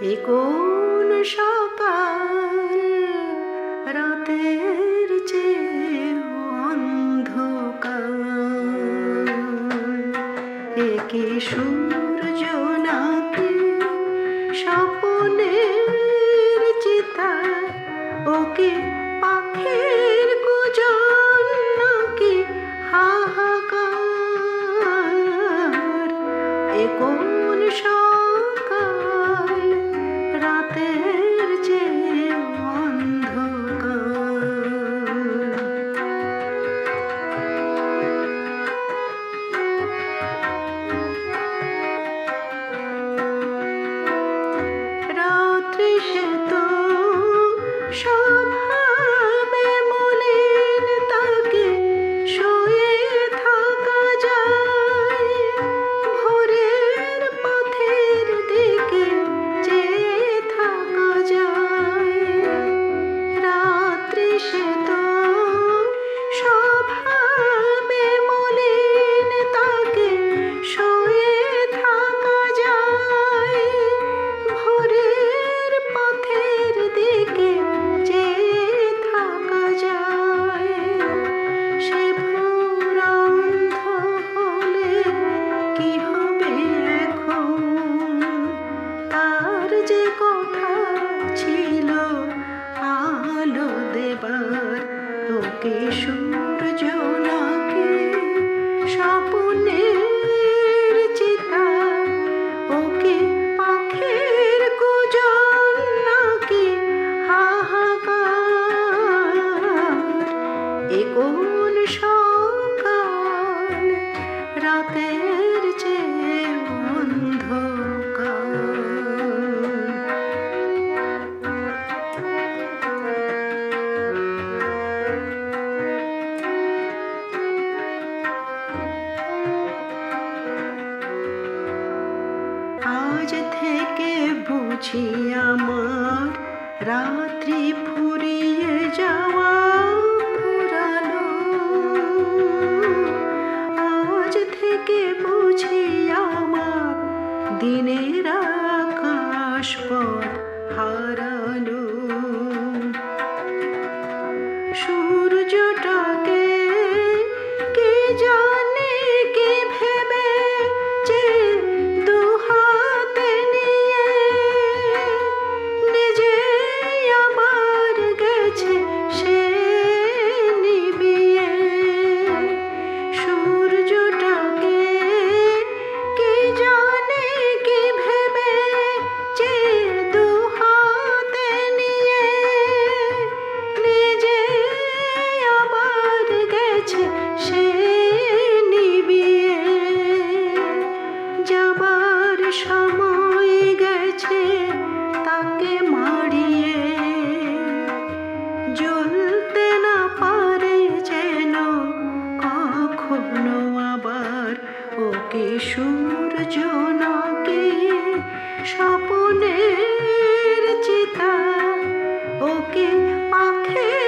এ কোন সকাল? রাতের চেয়ে অন্ধকার। এ সুন্দর সকাল রাতের যে আজ থেকে বুঝি আমার রাত্রি ফুরিয়ে যাও থেকে বুঝি আমার দিনের আকাশ পথ হারালো মনের চিতা ওকে পাখে